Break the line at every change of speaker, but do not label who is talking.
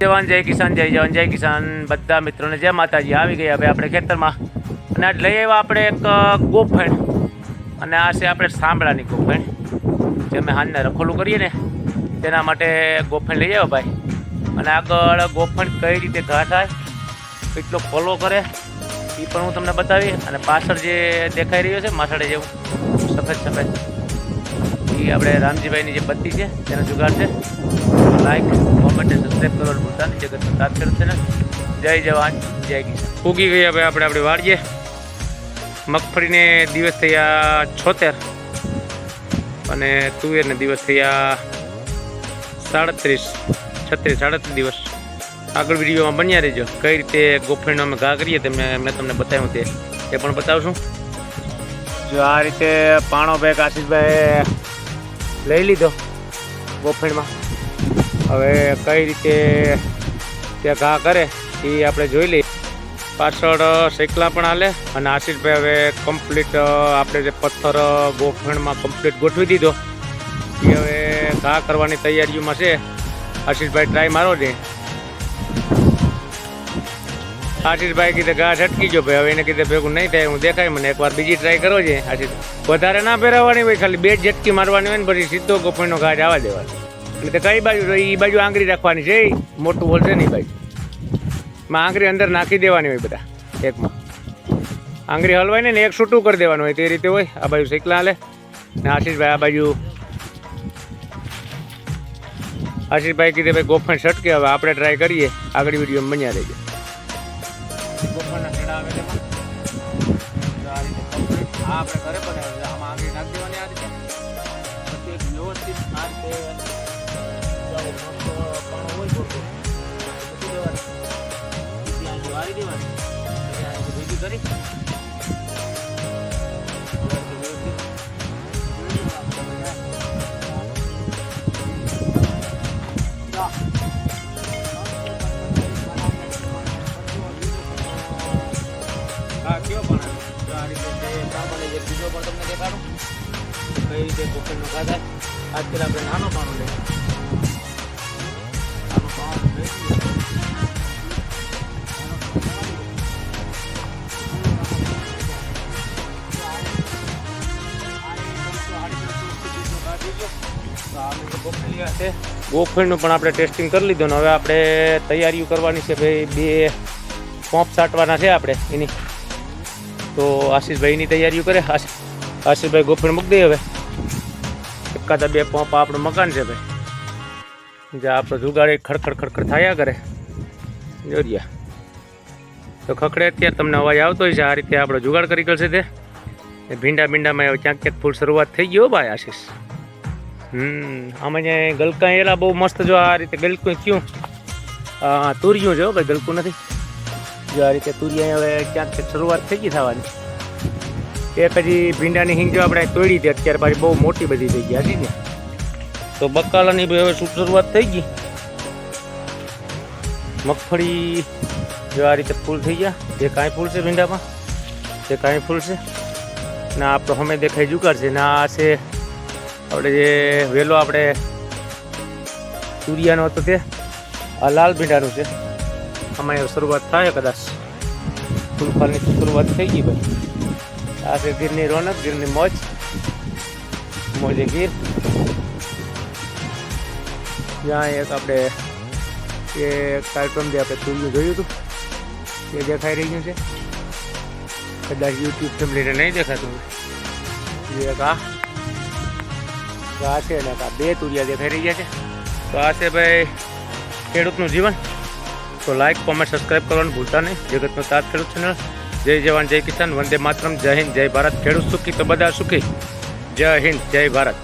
જવાન જય કિસાન, જય જવાન, જય કિસાન. બધા મિત્રોને જય માતાજી. આવી ગયા હવે આપણે ખેતરમાં. અને આજ લઈ આવ્યા આપણે એક ગોફેણ. અને આ છે આપણે સાંભળાની ગોફેણ, જે અમે હાલને રખોલું કરીએ ને, તેના માટે ગોફેણ લઈ આવ્યો ભાઈ. અને આગળ ગોફેણ કઈ રીતે ઘા થાય કેટલો ફોલો કરે, એ પણ હું તમને બતાવી. અને પાછળ જે દેખાઈ રહ્યો છે, માથાડે જેવું, સફેદ સફેદ. એ આપણે રામજીભાઈની જે બત્તી છે, તેનો જુગાડ છે. લાઈક કોમેન્ટ અને સબસ્ક્રાઈબ કરવાનું ભૂલતા નહીં જગતનો સાથ કરશે છે ને જય જવાન જય કિસાન. ઉગી ગયા ભાઈ આપણે આપણે વાળીએ. મગફળીને દિવસ થયા છોતેર અને તુવેરને દિવસ થયા સાડત્રીસ છત્રીસ સાડત્રીસ દિવસ. આગળ વિડીયોમાં બન્યા રહેજો. કઈ રીતે ગોફણીનો અમે ઘા કરીએ તે મેં તમને બતાવ્યું તે એ પણ બતાવશું. જો આ રીતે પાણો બેગ આશીષભાઈ લઈ લીધો ગોફળીમાં હવે કઈ રીતે ત્યાં ઘા કરે એ આપણે જોઈ લઈએ. પાછળ શેકલા પણ હાલે અને આશીષભાઈ હવે કમ્પ્લીટ આપણે જે પથ્થર ગોખણમાં કમ્પ્લીટ ગોઠવી દીધો. એ હવે ઘા કરવાની તૈયારીઓમાં છે. આશીષભાઈ ટ્રાય મારો છે. આશીષભાઈ કીધે ઘા છટકી ગયો ભાઈ, હવે એને કીધે ભેગું નહીં થાય, હું દેખાય મને એકવાર બીજી ટ્રાય કરો છે. આશીષ વધારે ના પહેરાવવાની હોય, ખાલી બે ઝટકી મારવાની હોય ને પછી સીધો ગોફણનો ઘા જવા દેવાનો. એટલે તે કઈ બાજુ? એ બાજુ આંગળી રાખવાની છે મોટું હોલ છે ને એ બાજુ. માં આંગળી અંદર નાખી દેવાની હોય બધા, એકમાં. આંગળી હલવાય ને, એક છૂટું કરી દેવાનું હોય, તે રીતે હોય. આ બાજુ શેકલા હાલે. ને આશીષભાઈ આ બાજુ આશીષભાઈ કીધે, ભાઈ, ગોફણ છટકે, હવે આપણે ટ્રાય કરીએ. આગળ વીડિયો બન્યા રહેજો. આપણે ઘરે બનાવ્યું આમાં આગળ નાખી દેવાની આ રીતે. વ્યવસ્થિત આ રીતે કરી. કઈ રીતે કોકરનો ખાધા આજકાલ આપણે નાનો પાણો લઈએ ગોફળનું પણ આપણે ટેસ્ટિંગ કરી લીધું ને હવે આપણે તૈયારીઓ કરવાની છે ભાઈ. બે પોંપ સાટવાના છે આપણે એની. તો આશીષભાઈની તૈયારીઓ કરે. આશી- આશીષભાઈ ગોફળ મૂકી દઈએ હવે. એકાદા બે પોંપ આપણું મકાન છે ભાઈ. જે આપણો જુગાડી ખડખડ ખડખડ થયા કરે. જોરિયા તો ખખડે અત્યારે તમને અવાજ આવતો હોય છે. આ રીતે આપણો જુગાડ કરી કરશે તે. ભીંડા ભીંડામાં ક્યાંક ક્યાંક ફૂલ શરૂઆત થઈ ગયો ભાઈ આશીષ. હમ, આમાં જે ગલકા એલા બહુ મસ્ત જો આ રીતે ગલકું થયું તુરિયું હો, ભાઈ, ગલકું નથી. જો આ રીતે તુરિયા હવે ક્યાંક શરૂઆત થઈ ગઈ થવાની. એ પછી ભીંડાની હિંગ જો આપણે તોડી હતી, અત્યારે પાછી બહુ મોટી બધી થઈ ગઈ હતી ને. તો બકાલાની હવે શું, શરૂઆત થઈ ગઈ. મગફળી જો આ રીતે ફૂલ થઈ ગયા. જે કાંઈ ફૂલ છે ભીંડામાં જે કાંઈ ફૂલ છે. ને આપણો અમે દેખાઈ જુગાડ છે, ને આ છે આપણે જે વેલો આપણે સૂર્યાનો હતો તે, આ લાલ ભીંડાનું છે. આમાં શરૂઆત થાય કદાચ. ફૂલફાલની શરૂઆત થઈ ગઈ ભાઈ. આ છે ગીરની રોનક, ગીરની મોજ. મોજે ગીર. ત્યાં એક આપણે એ કાર્યક્રમ જે આપણે સૂર્ય જોયું હતું તે દેખાઈ રહ્યું છે. કદાચ યુટ્યુબ ફેમિલીને નહીં દેખાતું જે એક આ આ છે ને બે તુરિયા દેખાઈ રહ્યા છે. તો આ છે ભાઈ ખેડૂતનું જીવન. તો લાઈક કોમેન્ટ સબસ્ક્રાઈબ કરવાનું ભૂલતા નહીં. જગતનો તાત ખેડૂત ચેનલ જય જવાન, જય કિસાન. વંદે માતરમ. જય હિન્દ, જય ભારત. ખેડૂત સુખી તો બધા સુખી. જય હિન્દ, જય ભારત.